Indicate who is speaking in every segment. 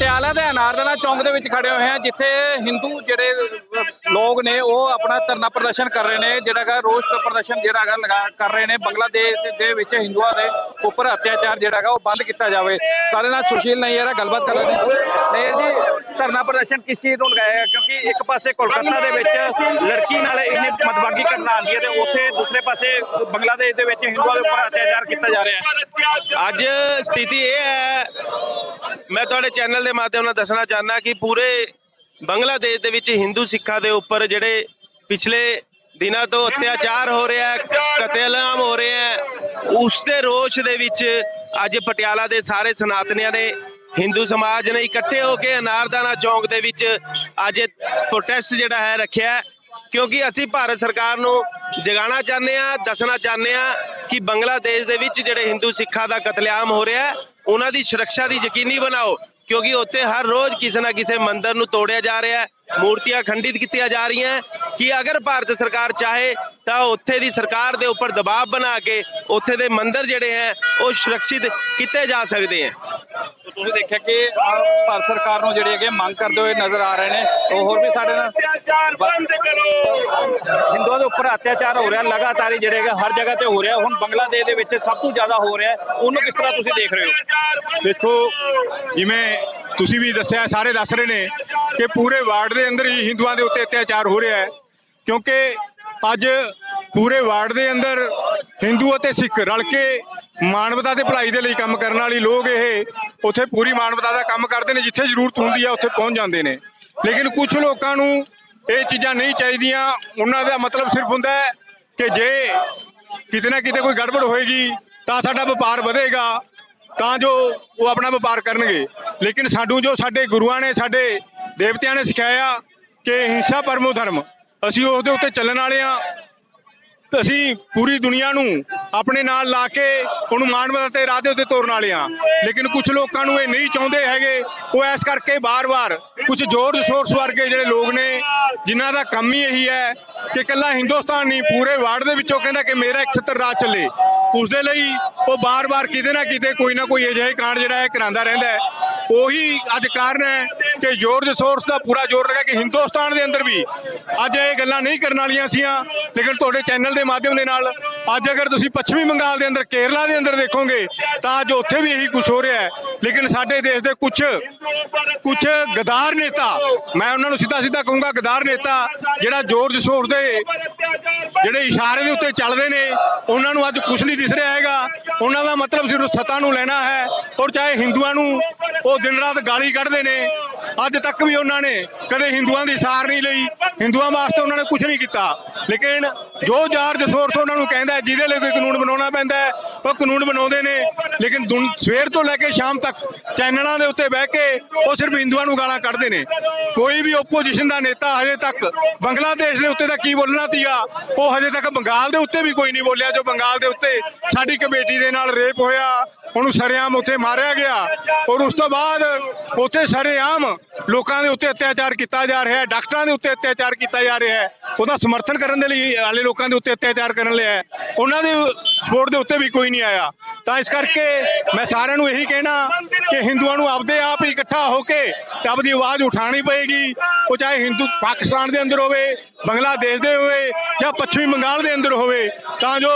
Speaker 1: ਪਟਿਆਲਾ ਦੇ ਅਨਾਰਦਨਾ ਚੌਂਕ ਦੇ ਵਿੱਚ ਖੜੇ ਹੋਏ ਹਾਂ, ਜਿੱਥੇ ਹਿੰਦੂ ਜਿਹੜੇ ਲੋਕ ਨੇ, ਉਹ ਆਪਣਾ ਧਰਨਾ ਪ੍ਰਦਰਸ਼ਨ ਕਰ ਰਹੇ ਨੇ, ਜਿਹੜਾ ਹੈਗਾ ਰੋਸ ਪ੍ਰਦਰਸ਼ਨ ਜਿਹੜਾ ਹੈਗਾ ਲਗਾ, ਕਰ ਰਹੇ ਨੇ, ਬੰਗਲਾਦੇਸ਼ ਦੇ- ਵਿੱਚ ਹਿੰਦੂਆਂ ਦੇ ਉੱਪਰ ਅਤਿਆਚਾਰ ਜਿਹੜਾ ਹੈਗਾ ਉਹ ਬੰਦ ਕੀਤਾ ਜਾਵੇ। ਸਾਡੇ ਨਾਲ ਸੁਸ਼ੀਲ ਨਈਅਰ ਹੈ, ਗੱਲਬਾਤ ਕਰ ਰਹੇ ਨੇ ਜੀ ਧਰਨਾ ਪ੍ਰਦਰਸ਼ਨ ਕਿਸ ਚੀਜ਼ ਨੂੰ ਲਗਾਇਆ ਹੈ? ਕਿਉਂਕਿ ਇੱਕ ਪਾਸੇ ਕੋਲਕਾਤਾ ਦੇ ਵਿੱਚ ਲੜਕੀ ਨਾਲ ਇੰਨੀ ਮਦਵਾਗੀ ਘਟਨਾ ਆਉਂਦੀ ਹੈ ਤੇ ਉੱਥੇ ਦੂਸਰੇ ਪਾਸੇ ਬੰਗਲਾਦੇਸ਼ ਦੇ ਵਿੱਚ ਹਿੰਦੂਆਂ ਦੇ ਉੱਪਰ ਅਤਿਆਚਾਰ ਕੀਤਾ ਜਾ ਰਿਹਾ ਹੈ
Speaker 2: ਅੱਜ ਸਥਿਤੀ ਇਹ ਹੈ, ਮੈਂ ਤੁਹਾਡੇ ਚੈਨਲ ਦੇ ਮਾਧਿਅਮ ਨਾਲ ਦੱਸਣਾ ਚਾਹੁੰਦਾ ਕਿ ਪੂਰੇ ਬੰਗਲਾਦੇਸ਼ ਦੇ ਵਿੱਚ ਹਿੰਦੂ ਸਿੱਖਾਂ ਦੇ ਉੱਪਰ ਜਿਹੜੇ ਪਿਛਲੇ ਦਿਨਾਂ ਤੋਂ ਅਤਿਆਚਾਰ ਹੋ ਰਿਹਾ ਹੈ, ਕਤਲੇਆਮ ਹੋ ਰਿਹਾ ਹੈ, ਉਸ ਦੇ ਰੋਸ਼ ਦੇ ਵਿੱਚ ਅੱਜ ਪਟਿਆਲਾ ਦੇ ਸਾਰੇ ਸਨਾਤਨੀਆਂ ਨੇ ਹਿੰਦੂ ਸਮਾਜ ਨੇ ਇਕੱਠੇ ਹੋ ਕੇ ਅਨਾਰਦਾਨਾ ਚੌਂਕ ਦੇ ਵਿੱਚ ਅੱਜ ਪ੍ਰੋਟੈਸਟ ਜਿਹੜਾ ਹੈ ਰੱਖਿਆ ਕਿਉਂਕਿ ਅਸੀਂ ਭਾਰਤ ਸਰਕਾਰ ਨੂੰ ਜਗਾਉਣਾ ਚਾਹੁੰਦੇ ਆ ਦੱਸਣਾ ਚਾਹੁੰਦੇ ਆ ਕਿ ਬੰਗਲਾਦੇਸ਼ ਦੇ ਵਿੱਚ ਜਿਹੜੇ ਹਿੰਦੂ ਸਿੱਖਾਂ ਦਾ ਕਤਲੇਆਮ ਹੋ ਰਿਹਾ ਹੈ, ਉਹਨਾਂ ਦੀ ਸੁਰੱਖਿਆ ਦੀ ਯਕੀਨੀ ਬਣਾਓ। ਕਿਉਂਕਿ ਉੱਥੇ ਹਰ ਰੋਜ਼ ਕਿਸੇ ਨਾ ਕਿਸੇ ਮੰਦਰ ਨੂੰ ਤੋੜਿਆ ਜਾ ਰਿਹਾ ਹੈ, ਮੂਰਤੀਆਂ ਖੰਡਿਤ ਕੀਤੀਆਂ ਜਾ ਰਹੀਆਂ ਕਿ ਅਗਰ ਭਾਰਤ ਸਰਕਾਰ ਚਾਹੇ ਤਾਂ ਉੱਥੇ ਦੀ ਸਰਕਾਰ ਦੇ ਉੱਪਰ ਦਬਾਅ ਬਣਾ ਕੇ ਉੱਥੇ ਦੇ ਮੰਦਰ ਜਿਹੜੇ ਹੈ, ਉਹ ਸੁਰੱਖਿਅਤ ਕੀਤੇ ਜਾ ਸਕਦੇ ਹੈ।
Speaker 1: ਤੁਸੀਂ ਦੇਖਿਆ ਕਿ ਭਾਰਤ ਸਰਕਾਰ ਨੂੰ ਜਿਹੜੇ ਹੈਗੇ ਮੰਗ ਕਰਦੇ ਹੋਏ ਨਜ਼ਰ ਆ ਰਹੇ ਨੇ ਉਹ ਹੋਰ ਵੀ ਸਾਡੇ ਨਾਲ
Speaker 3: ਅਤਿਆਚਾਰ ਬੰਦ ਕਰੋ।
Speaker 1: ਹਿੰਦੂਆਂ ਦੇ ਉੱਪਰ ਅਤਿਆਚਾਰ ਹੋ ਰਿਹਾ ਲਗਾਤਾਰ ਹੀ ਜਿਹੜੇ ਹੈਗੇ ਹਰ ਜਗ੍ਹਾ ਤੇ ਹੋ ਰਿਹਾ। ਹੁਣ ਬੰਗਲਾਦੇਸ਼ ਦੇ ਵਿੱਚ ਸਭ ਤੋਂ ਜ਼ਿਆਦਾ ਹੋ ਰਿਹਾ। ਉਹਨੂੰ ਕਿਸ ਤਰ੍ਹਾਂ ਤੁਸੀਂ ਦੇਖ ਰਹੇ ਹੋ?
Speaker 4: ਦੇਖੋ ਜਿਵੇਂ ਤੁਸੀਂ ਵੀ ਦੱਸਿਆ ਸਾਰੇ ਦੱਸ ਰਹੇ ਨੇ ਕਿ ਪੂਰੇ ਵਾਰਡ ਦੇ ਅੰਦਰ ਹੀ ਹਿੰਦੂਆਂ ਦੇ ਉੱਤੇ ਅਤਿਆਚਾਰ ਹੋ ਰਿਹਾ ਹੈ। ਕਿਉਂਕਿ ਅੱਜ ਪੂਰੇ ਵਾਰਡ ਦੇ ਅੰਦਰ ਹਿੰਦੂ ਅਤੇ ਸਿੱਖ ਰਲ ਕੇ ਮਾਨਵਤਾ ਤੇ ਭਲਾਈ ਦੇ ਲਈ ਕੰਮ ਕਰਨ ਵਾਲੀ ਲੋਕ ਇਹ, ਉੱਥੇ ਪੂਰੀ ਮਾਨਵਤਾ ਦਾ ਕੰਮ ਕਰਦੇ ਨੇ, ਜਿੱਥੇ ਜ਼ਰੂਰਤ ਹੁੰਦੀ ਹੈ ਉੱਥੇ ਪਹੁੰਚ ਜਾਂਦੇ ਨੇ। ਲੇਕਿਨ ਕੁਝ ਲੋਕਾਂ ਨੂੰ ਇਹ ਚੀਜ਼ਾਂ ਨਹੀਂ ਚਾਹੀਦੀਆਂ। ਉਹਨਾਂ ਦਾ ਮਤਲਬ ਸਿਰਫ ਹੁੰਦਾ ਹੈ ਕਿ ਜੇ ਕਿਤੇ ਨਾ ਕਿਤੇ ਕੋਈ ਗੜਬੜ ਹੋਏਗੀ, ਤਾਂ ਸਾਡਾ ਵਪਾਰ ਵਧੇਗਾ, ਤਾਂ ਜੋ ਉਹ ਆਪਣਾ ਵਪਾਰ ਕਰਨਗੇ। ਲੇਕਿਨ ਸਾਨੂੰ ਜੋ ਸਾਡੇ ਗੁਰੂਆਂ ਨੇ, ਸਾਡੇ ਦੇਵਤਿਆਂ ਨੇ ਸਿਖਾਇਆ ਕਿ ਹਿੰਸਾ ਪਰਮੋ ਧਰਮ, ਅਸੀਂ ਉਸ ਦੇ ਉੱਤੇ ਚੱਲਣ ਵਾਲੇ ਆ ਅਸੀਂ ਪੂਰੀ ਦੁਨੀਆ ਨੂੰ ਆਪਣੇ ਨਾਲ ਲਾ ਕੇ ਉਹਨੂੰ ਮਾਨਵਤਾ ਤੇ ਰਾਹ ਦੇ ਉੱਤੇ ਤੋਰਨ ਵਾਲੇ ਆ ਲੇਕਿਨ ਕੁਝ ਲੋਕਾਂ ਨੂੰ ਇਹ ਨਹੀਂ ਚਾਹੁੰਦੇ ਹੈਗੇ। ਉਹ ਇਸ ਕਰਕੇ ਬਾਰ-ਬਾਰ ਕੁਝ ਜ਼ੋਰ ਸੋਰਸ ਵਰਗੇ ਜਿਹੜੇ ਲੋਕ ਨੇ, ਜਿਨ੍ਹਾਂ ਦਾ ਕੰਮ ਹੀ ਇਹੀ ਹੈ ਕਿ ਇਕੱਲਾ ਹਿੰਦੁਸਤਾਨ ਨਹੀਂ, ਪੂਰੇ ਵਰਲਡ ਦੇ ਵਿੱਚੋਂ ਕਹਿੰਦਾ ਕਿ ਮੇਰਾ ਇੱਕ ਛੱਤਰ ਰਾਜ ਚੱਲੇ। ਉਸ ਦੇ ਲਈ ਉਹ ਬਾਰ-ਬਾਰ ਕਿਤੇ ਨਾ ਕਿਤੇ ਕੋਈ ਨਾ ਕੋਈ ਅਜਿਹੇ ਕਾਂਡ ਜਿਹੜਾ ਹੈ ਕਰਾਂਦਾ ਰਹਿੰਦਾ ਹੈ। ਉਹੀ ਅੱਜ ਕਾਰਨ ਹੈ ਕਿ ਜ਼ੋਰ ਸੋਰਸ ਦਾ ਪੂਰਾ ਜ਼ੋਰ ਲੱਗਾ ਕਿ ਹਿੰਦੁਸਤਾਨ ਦੇ ਅੰਦਰ ਵੀ ਅੱਜ ਇਹ ਗੱਲਾਂ ਨਹੀਂ ਕਰਨ ਵਾਲੀਆਂ ਸੀਆਂ, ਲੇਕਿਨ ਤੁਹਾਡੇ ਚੈਨਲ ਦੇ ਮਾਧਿਅਮ ਦੇ ਨਾਲ ਅੱਜ ਅਗਰ ਤੁਸੀਂ ਪੱਛਮੀ ਬੰਗਾਲ ਦੇ ਅੰਦਰ, ਕੇਰਲਾ ਦੇ ਅੰਦਰ ਦੇਖੋਗੇ, ਤਾਂ ਅੱਜ ਉੱਥੇ ਵੀ ਇਹੀ ਕੁਝ ਹੋ ਰਿਹਾ ਹੈ। ਲੇਕਿਨ ਸਾਡੇ ਦੇਸ਼ ਦੇ ਕੁਝ ਕੁਝ ਗਦਾਰ ਨੇਤਾ, ਮੈਂ ਉਹਨਾਂ ਨੂੰ ਸਿੱਧਾ ਸਿੱਧਾ ਕਹੂੰਗਾ, ਗਦਾਰ ਨੇਤਾ ਜਿਹੜਾ ਜ਼ੋਰ ਜਸੋਰ ਦੇ ਜਿਹੜੇ ਇਸ਼ਾਰੇ ਦੇ ਉੱਤੇ ਚੱਲਦੇ ਨੇ, ਉਹਨਾਂ ਨੂੰ ਅੱਜ ਕੁਝ ਨਹੀਂ ਦਿਸ ਰਿਹਾ ਹੈਗਾ। ਉਹਨਾਂ ਦਾ ਮਤਲਬ ਸਿਰਫ ਸੱਤਾ ਨੂੰ ਲੈਣਾ ਹੈ, ਔਰ ਚਾਹੇ ਹਿੰਦੂਆਂ ਨੂੰ ਉਹ ਦਿਨ ਰਾਤ ਗਾਲੀ ਕੱਢਦੇ ਨੇ ਅੱਜ ਤੱਕ ਵੀ ਉਹਨਾਂ ਨੇ ਕਦੇ ਹਿੰਦੂਆਂ ਦੀ ਸਾਰ ਨਹੀਂ ਲਈ। ਹਿੰਦੂਆਂ ਵਾਸਤੇ ਉਹਨਾਂ ਨੇ ਕੁਝ ਨਹੀਂ ਕੀਤਾ। ਲੇਕਿਨ ਜੋ ਜਾਰਜ ਸੋਰਸ ਉਹਨਾਂ ਨੂੰ ਕਹਿੰਦਾ ਜਿਹਦੇ ਲਈ ਕੋਈ ਕਾਨੂੰਨ ਬਣਾਉਣਾ ਪੈਂਦਾ ਉਹ ਕਾਨੂੰਨ ਬਣਾਉਂਦੇ ਨੇ। ਲੇਕਿਨ ਦੁਨ- ਸਵੇਰ ਤੋਂ ਲੈ ਕੇ ਸ਼ਾਮ ਤੱਕ ਚੈਨਲਾਂ ਦੇ ਉੱਤੇ ਬਹਿ ਕੇ ਉਹ ਸਿਰਫ ਹਿੰਦੂਆਂ ਨੂੰ ਗਾਲਾਂ ਕੱਢਦੇ ਨੇ। ਕੋਈ ਵੀ ਓਪੋਜੀਸ਼ਨ ਦਾ ਨੇਤਾ ਹਜੇ ਤੱਕ ਬੰਗਲਾਦੇਸ਼ ਦੇ ਉੱਤੇ ਤਾਂ ਕੀ ਬੋਲਣਾ ਸੀਗਾ? ਉਹ ਹਜੇ ਤੱਕ ਬੰਗਾਲ ਦੇ ਉੱਤੇ ਵੀ ਕੋਈ ਨਹੀਂ ਬੋਲਿਆ। ਜੋ ਬੰਗਾਲ ਦੇ ਉੱਤੇ ਸਾਡੀ ਕਮੇਟੀ ਦੇ ਨਾਲ ਰੇਪ ਹੋਇਆ, ਉਹਨੂੰ ਸਰੇਆਮ ਉੱਥੇ ਮਾਰਿਆ ਗਿਆ। ਔਰ ਉਸ ਤੋਂ ਬਾਅਦ ਉੱਥੇ ਸਰੇਆਮ ਲੋਕਾਂ ਦੇ ਉੱਤੇ ਅਤਿਆਚਾਰ ਕੀਤਾ ਜਾ ਰਿਹਾ ਹੈ, ਡਾਕਟਰਾਂ ਦੇ ਉੱਤੇ ਅਤਿਆਚਾਰ ਕੀਤਾ ਜਾ ਰਿਹਾ ਹੈ, ਉਹਦਾ ਸਮਰਥਨ ਕਰਨ ਦੇ ਲਈ ਵਾਲੇ ਲੋਕਾਂ ਦੇ ਉੱਤੇ ਅਤਿਆਚਾਰ ਕਰਨ ਲਿਆ ਹੈ। ਉਹਨਾਂ ਦੇ ਸਪੋਰਟ ਦੇ ਉੱਤੇ ਵੀ ਕੋਈ ਨਹੀਂ ਆਇਆ। ਤਾਂ ਇਸ ਕਰਕੇ ਮੈਂ ਸਾਰਿਆਂ ਨੂੰ ਇਹੀ ਕਹਿਣਾ ਕਿ ਹਿੰਦੂਆਂ ਨੂੰ ਆਪਦੇ ਆਪ ਹੀ ਇਕੱਠਾ ਹੋ ਕੇ ਤੇ ਆਪਦੀ ਆਵਾਜ਼ ਉਠਾਣੀ ਪਏਗੀ। ਉਹ ਚਾਹੇ ਹਿੰਦੂ ਪਾਕਿਸਤਾਨ ਦੇ ਅੰਦਰ ਹੋਵੇ, ਬੰਗਲਾਦੇਸ਼ ਦੇ ਹੋਵੇ ਜਾਂ ਪੱਛਮੀ ਬੰਗਾਲ ਦੇ ਅੰਦਰ ਹੋਵੇ, ਤਾਂ ਜੋ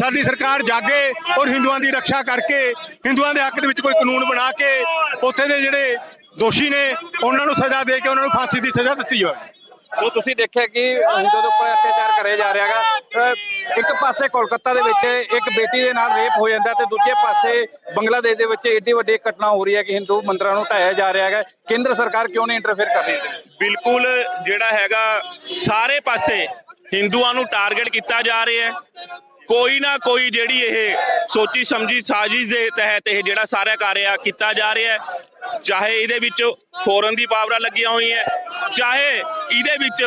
Speaker 4: ਸਾਡੀ ਸਰਕਾਰ ਜਾਗੇ ਔਰ ਹਿੰਦੂਆਂ ਦੀ ਰੱਖਿਆ ਕਰਕੇ, ਹਿੰਦੂਆਂ ਦੇ ਹੱਕ ਦੇ ਵਿੱਚ ਕੋਈ ਕਾਨੂੰਨ ਬਣਾ ਕੇ, ਉੱਥੇ ਦੇ ਜਿਹੜੇ ਦੋਸ਼ੀ ਨੇ ਉਹਨਾਂ ਨੂੰ ਸਜ਼ਾ ਦੇ ਕੇ ਉਹਨਾਂ ਨੂੰ ਫਾਂਸੀ ਦੀ ਸਜ਼ਾ ਦਿੱਤੀ ਜਾਵੇ
Speaker 1: ਉਹ ਤੁਸੀਂ ਦੇਖਿਆ ਕਿ ਹਿੰਦੂ ਦੇ ਉੱਪਰ ਅਤਿਆਚਾਰ ਕਰਿਆ ਜਾ ਰਿਹਾ ਹੈਗਾ ਇੱਕ ਪਾਸੇ ਕੋਲਕਾਤਾ ਦੇ ਵਿੱਚ ਇੱਕ ਬੇਟੀ ਦੇ ਨਾਲ ਰੇਪ ਹੋ ਜਾਂਦਾ ਤੇ ਦੂਜੇ ਪਾਸੇ ਬੰਗਲਾਦੇਸ਼ ਦੇ ਵਿੱਚ ਏਡੀ ਵੱਡੀ ਘਟਨਾ ਹੋ ਰਹੀ ਹੈ ਕਿ ਹਿੰਦੂ ਮੰਦਰਾਂ ਨੂੰ ਢਾਇਆ ਜਾ ਰਿਹਾ ਹੈਗਾ। ਕੇਂਦਰ ਸਰਕਾਰ ਕਿਉਂ ਨਹੀਂ ਇੰਟਰਫੇਅਰ ਕਰ ਰਹੀ?
Speaker 3: ਬਿਲਕੁਲ ਜਿਹੜਾ ਹੈਗਾ ਸਾਰੇ ਪਾਸੇ ਹਿੰਦੂਆਂ ਨੂੰ ਟਾਰਗੇਟ ਕੀਤਾ ਜਾ ਰਿਹਾ ਹੈ। ਕੋਈ ਨਾ ਕੋਈ ਜਿਹੜੀ ਇਹ ਸੋਚੀ ਸਮਝੀ ਸਾਜ਼ਿਸ਼ ਦੇ ਤਹਿਤ ਇਹ ਜਿਹੜਾ ਸਾਰਾ ਕਾਰਿਆ ਕੀਤਾ ਜਾ ਰਿਹਾ ਹੈ, ਚਾਹੇ ਇਹਦੇ ਵਿੱਚ ਫੋਰਨ ਦੀ ਪਾਵਰਾਂ ਲੱਗੀਆਂ ਹੋਈਆਂ ਚਾਹੇ ਇਹਦੇ ਵਿੱਚ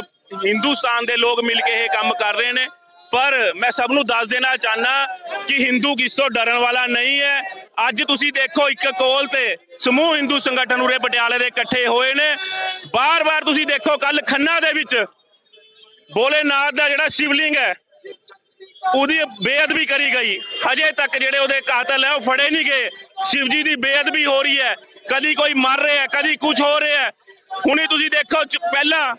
Speaker 3: ਹਿੰਦੁਸਤਾਨ ਦੇ ਲੋਕ ਮਿਲ ਕੇ ਇਹ ਕੰਮ ਕਰ ਰਹੇ ਨੇ, ਪਰ ਮੈਂ ਸਭ ਨੂੰ ਦੱਸ ਦੇਣਾ ਚਾਹਨਾ ਕਿ ਹਿੰਦੂ ਕਿਸ ਤੋਂ ਡਰਨ ਵਾਲਾ ਨਹੀਂ ਹੈ। ਅੱਜ ਤੁਸੀਂ ਦੇਖੋ ਇੱਕ ਕੋਲ ਤੇ ਸਮੂਹ ਹਿੰਦੂ ਸੰਗਠਨ ਉਰੇ ਪਟਿਆਲੇ ਦੇ ਇਕੱਠੇ ਹੋਏ ਨੇ। ਬਾਰ-ਬਾਰ ਤੁਸੀਂ ਦੇਖੋ ਕੱਲ ਖੰਨਾ ਦੇ ਵਿੱਚ ਭੋਲੇਨਾਥ ਦਾ ਜਿਹੜਾ ਸ਼ਿਵਲਿੰਗ ਹੈ ਉਹਦੀ ਬੇਅਦਬੀ ਕਰੀ ਗਈ। ਹਜੇ ਤੱਕ ਜਿਹੜੇ ਉਹਦੇ ਕਾਤਲ ਹੈ ਉਹ ਫੜੇ ਨਹੀਂ ਗਏ। ਸ਼ਿਵਜੀ ਦੀ ਬੇਅਦਬੀ ਹੋ ਰਹੀ ਹੈ। ਕਦੀ ਕੋਈ ਮਰ ਰਿਹਾ ਕਦੀ ਕੁਝ ਹੋ ਰਿਹਾ ਹੁਣੀ ਤੁਸੀਂ ਦੇਖੋ ਪਹਿਲਾਂ,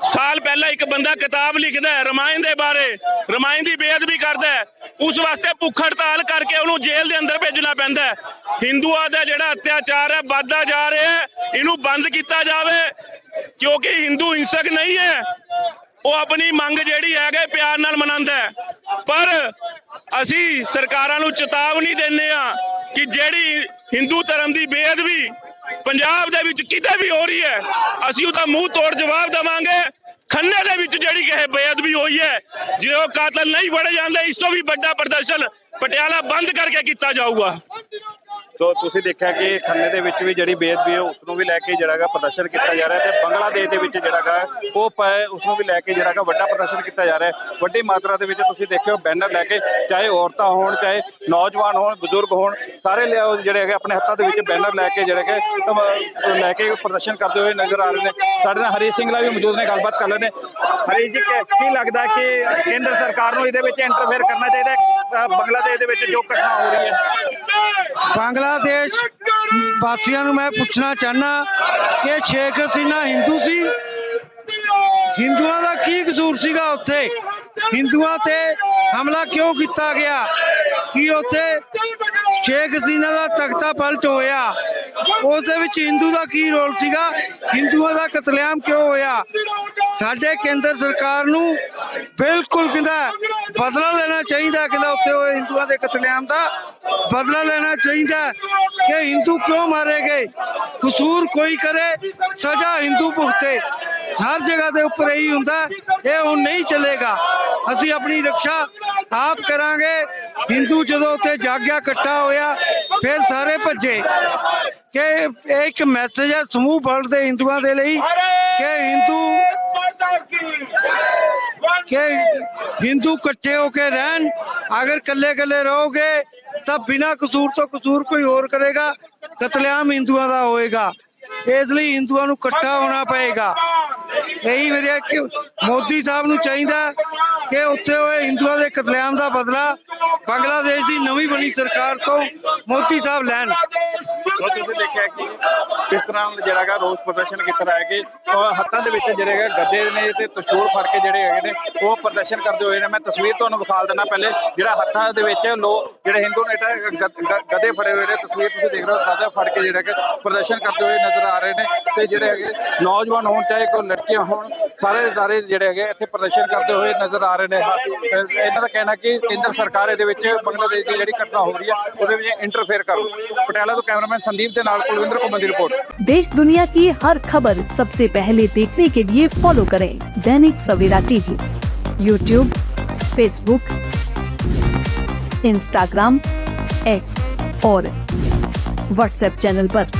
Speaker 3: ਸਾਲ ਪਹਿਲਾਂ ਇੱਕ ਬੰਦਾ ਕਿਤਾਬ ਲਿਖਦਾ ਹੈ, ਰਮਾਇਣ ਦੇ ਬਾਰੇ। ਰਮਾਇਣ ਦੀ ਬੇਅਦਬੀ ਕਰਦਾ ਹੈ। ਉਸ ਵਾਸਤੇ ਭੁੱਖ ਹੜਤਾਲ ਕਰਕੇ ਉਹਨੂੰ ਜੇਲ੍ਹ ਦੇ ਅੰਦਰ ਭੇਜਣਾ ਪੈਂਦਾ ਹੈ। ਹਿੰਦੂਆਂ ਦਾ ਜਿਹੜਾ ਅਤਿਆਚਾਰ ਹੈ, ਵੱਧਦਾ ਜਾ ਰਿਹਾ ਹੈ। ਇਹਨੂੰ ਬੰਦ ਕੀਤਾ ਜਾਵੇ, ਕਿਉਂਕਿ ਹਿੰਦੂ ਹਿੰਸਕ ਨਹੀਂ ਹੈ। ਉਹ ਆਪਣੀ ਮੰਗ ਜਿਹੜੀ ਹੈਗੇ ਪਿਆਰ ਨਾਲ ਮਨਾਉਂਦਾ ਪਰ ਅਸੀਂ ਸਰਕਾਰਾਂ ਨੂੰ ਚੇਤਾਵਨੀ ਦਿੰਦੇ ਆ ਕਿ ਜਿਹੜੀ ਹਿੰਦੂ ਧਰਮ ਦੀ ਬੇਅਦਬੀ ਪੰਜਾਬ ਦੇ ਵਿੱਚ ਕਿਤੇ ਵੀ ਹੋ ਰਹੀ ਹੈ, ਅਸੀਂ ਉਹਦਾ ਮੂੰਹ ਤੋੜ ਜਵਾਬ ਦੇਵਾਂਗੇ। ਖੰਨੇ ਦੇ ਵਿੱਚ ਜਿਹੜੀ ਕਿ ਬੇਅਦਬੀ ਹੋਈ ਹੈ, ਜੇ ਉਹ ਕਾਤਲ ਨਹੀਂ ਫੜੇ ਜਾਂਦੇ, ਇਸ ਤੋਂ ਵੀ ਵੱਡਾ ਪ੍ਰਦਰਸ਼ਨ ਪਟਿਆਲਾ ਬੰਦ ਕਰਕੇ ਕੀਤਾ ਜਾਊਗਾ।
Speaker 1: ਸੋ ਤੁਸੀਂ ਦੇਖਿਆ ਕਿ ਖੰਨੇ ਦੇ ਵਿੱਚ ਵੀ ਜਿਹੜੀ ਬੇਅਦਬੀ ਹੈ, ਉਸ ਨੂੰ ਵੀ ਲੈ ਕੇ ਜਿਹੜਾਗਾ ਪ੍ਰਦਰਸ਼ਨ ਕੀਤਾ ਜਾ ਰਿਹਾ ਤੇ ਬੰਗਲਾਦੇਸ਼ ਦੇ ਵਿੱਚ ਜਿਹੜਾਗਾ ਉਹ ਪਏ ਉਸ ਨੂੰ ਵੀ ਲੈ ਕੇ ਜਿਹੜਾਗਾ ਵੱਡਾ ਪ੍ਰਦਰਸ਼ਨ ਕੀਤਾ ਜਾ ਰਿਹਾ ਵੱਡੀ ਮਾਤਰਾ ਦੇ ਵਿੱਚ ਤੁਸੀਂ ਦੇਖਿਓ ਬੈਨਰ ਲੈ ਕੇ ਚਾਹੇ ਔਰਤਾਂ ਹੋਣ, ਚਾਹੇ ਨੌਜਵਾਨ ਹੋਣ, ਬਜ਼ੁਰਗ ਹੋਣ, ਸਾਰੇ ਲਿਆ- ਜਿਹੜੇ ਹੈਗੇ ਆਪਣੇ ਹੱਥਾਂ ਦੇ ਵਿੱਚ ਬੈਨਰ ਲੈ ਕੇ ਜਿਹੜੇ ਕਿ ਲੈ ਕੇ ਪ੍ਰਦਰਸ਼ਨ ਕਰਦੇ ਹੋਏ ਨਜ਼ਰ ਆ ਰਹੇ ਨੇ। ਸਾਡੇ ਨਾਲ ਹਰੀ ਸਿੰਘਲਾ ਵੀ ਮੌਜੂਦ ਨੇ, ਗੱਲਬਾਤ ਕਰ ਲੈਣੇ ਹਰੀ ਜੀ, ਕੀ ਲੱਗਦਾ ਕਿ ਕੇਂਦਰ ਸਰਕਾਰ ਨੂੰ ਇਹਦੇ ਵਿੱਚ ਇੰਟਰਫੇਅਰ ਕਰਨਾ ਚਾਹੀਦਾ ਬੰਗਲਾਦੇਸ਼ ਦੇ ਵਿੱਚ ਜੋ ਘਟਨਾ ਹੋ ਰਹੀ ਹੈ।
Speaker 5: ਬੰਗਲਾਦੇਸ਼ ਵਾਸੀਆਂ ਨੂੰ ਮੈਂ ਪੁੱਛਣਾ ਚਾਹਨਾ ਕਿ ਸ਼ੇਖ ਹਸੀਨਾ ਹਿੰਦੂ ਸੀ? ਹਿੰਦੂਆਂ ਦਾ ਕੀ ਕਸੂਰ ਸੀਗਾ ਉੱਥੇ? ਹਿੰਦੂਆਂ ਤੇ ਹਮਲਾ ਕਿਉਂ ਕੀਤਾ ਗਿਆ? ਕੀ ਉੱਥੇ ਸ਼ੇਖ ਹਸੀਨਾ ਦਾ ਤਖਤਾ ਪਲਟ ਹੋਇਆ? ਉਸ ਦੇ ਵਿੱਚ ਹਿੰਦੂ ਦਾ ਕੀ ਰੋਲ ਸੀਗਾ? ਹਿੰਦੂਆਂ ਦਾ ਕਤਲੇਆਮ ਕਿਉਂ ਹੋਇਆ? ਸਾਡੇ ਕੇਂਦਰ ਸਰਕਾਰ ਨੂੰ ਬਿਲਕੁਲ ਕਹਿੰਦਾ ਬਦਲਾ ਲੈਣਾ ਚਾਹੀਦਾ, ਕਹਿੰਦਾ ਉੱਥੇ ਹੋਏ ਹਿੰਦੂਆਂ ਦੇ ਕਤਲੇਆਮ ਦਾ ਬਦਲਾ ਲੈਣਾ ਚਾਹੀਦਾ ਕਿ ਹਿੰਦੂ ਕਿਉਂ ਮਾਰੇ ਗਏ? ਕਸੂਰ ਕੋਈ ਕਰੇ, ਸਜ਼ਾ ਹਿੰਦੂ ਭੁਗਤੇ। ਹਰ ਜਗ੍ਹਾ ਦੇ ਉੱਪਰ ਇਹੀ ਹੁੰਦਾ ਇਹ ਹੁਣ ਨਹੀਂ ਚੱਲੇਗਾ। ਅਸੀਂ ਆਪਣੀ ਰੱਖਿਆ ਆਪ ਕਰਾਂਗੇ। ਹਿੰਦੂ ਜਦੋਂ ਉੱਥੇ ਜਾਗਿਆ, ਇਕੱਠਾ ਹੋਇਆ, ਫਿਰ ਸਾਰੇ ਭੱਜੇ। ਕਿ ਇਹ ਇੱਕ ਮੈਸੇਜ ਹੈ ਸਮੂਹ ਵਰਲਡ ਦੇ ਹਿੰਦੂਆਂ ਦੇ ਲਈ ਕਿ ਹਿੰਦੂ ਕਿ। ਹਿੰਦੂ ਇਕੱਠੇ ਹੋ ਕੇ ਰਹਿਣ। ਅਗਰ ਇਕੱਲੇ ਇਕੱਲੇ ਰਹੋਗੇ ਤਾਂ ਬਿਨਾਂ ਕਸੂਰ ਤੋਂ ਕਸੂਰ ਕੋਈ ਹੋਰ ਕਰੇਗਾ ਕਤਲੇਆਮ ਹਿੰਦੂਆਂ ਦਾ ਹੋਏਗਾ। ਇਸ ਲਈ ਹਿੰਦੂਆਂ ਨੂੰ ਇਕੱਠਾ ਹੋਣਾ ਪਏਗਾ। ਇਹੀ ਮੇਰੇ ਕਿ ਮੋਦੀ ਸਾਹਿਬ ਨੂੰ ਚਾਹੀਦਾ ਕਿ ਉੱਥੇ ਹੋਏ ਹਿੰਦੂਆਂ ਦੇ ਕਤਲੇਆਮ ਦਾ ਬਦਲਾ ਬੰਗਲਾਦੇਸ਼ ਦੀ ਨਵੀਂ ਬਣੀ ਸਰਕਾਰ ਤੋਂ ਮੋਦੀ ਸਾਹਿਬ ਲੈਣ।
Speaker 1: ਸੋ ਤੁਸੀਂ ਦੇਖਿਆ ਕਿ ਕਿਸ ਤਰ੍ਹਾਂ ਜਿਹੜਾਗਾ ਰੋਸ ਪ੍ਰਦਰਸ਼ਨ ਕੀਤਾ ਹੈ ਕਿ ਹੱਥਾਂ ਦੇ ਵਿੱਚ ਜਿਹੜੇ ਹੈਗੇ ਗੱਦੇ ਨੇ ਤੇ ਤਸ਼ੂਰ ਫੜ ਕੇ ਜਿਹੜੇ ਹੈਗੇ ਨੇ, ਉਹ ਪ੍ਰਦਰਸ਼ਨ ਕਰਦੇ ਹੋਏ ਨੇ। ਮੈਂ ਤਸਵੀਰ ਤੁਹਾਨੂੰ ਵਿਖਾ ਦਿੰਦਾ ਪਹਿਲੇ, ਜਿਹੜਾ ਹੱਥਾਂ ਦੇ ਵਿੱਚ ਲੋਕ ਜਿਹੜੇ ਹਿੰਦੂ ਨੇ ਤਾਂ ਗ- ਗੱਦੇ ਫੜੇ ਹੋਏ ਨੇ, ਤਸਵੀਰ ਤੁਸੀਂ ਦੇਖ ਰਹੇ ਹੋ, ਗੱਦੇ ਫੜ ਕੇ ਜਿਹੜੇ ਕਿ ਪ੍ਰਦਰਸ਼ਨ ਕਰਦੇ ਹੋਏ ਨਜ਼ਰ ਆ ਰਹੇ ਨੇ ਤੇ ਜਿਹੜੇ ਹੈਗੇ ਨੌਜਵਾਨ ਹੋਣ, ਚਾਹੇ ਕੋਈ ਲੜਕੀਆਂ ਹੋਣ, ਸਾਰੇ ਸਾਰੇ ਜਿਹੜੇ ਹੈਗੇ ਇੱਥੇ ਪ੍ਰਦਰਸ਼ਨ ਕਰਦੇ ਹੋਏ ਨਜ਼ਰ ਆ ਰਹੇ ਨੇ। ਤੇ ਇਹਨਾਂ ਦਾ ਕਹਿਣਾ ਕਿ ਕੇਂਦਰ ਸਰਕਾਰ ਇਹਦੇ ਵਿੱਚ ਬੰਗਲਾਦੇਸ਼ ਦੀ ਜਿਹੜੀ ਘਟਨਾ ਹੋ ਰਹੀ ਹੈ, ਉਹਦੇ ਵਿੱਚ ਇੰਟਰਫੇਅਰ ਕਰੋ। ਪਟਿਆਲਾ ਤੋਂ ਕੈਮਰਾਮੈਨ संदीप के ਨਾਲ ਕੁਲਵਿੰਦਰ ਘੁੰਮਣ ਦੀ
Speaker 6: देश दुनिया की हर खबर सबसे पहले देखने के लिए फॉलो करें Dainik Savera TV. YouTube Facebook Instagram X और व्हाट्सएप चैनल आरोप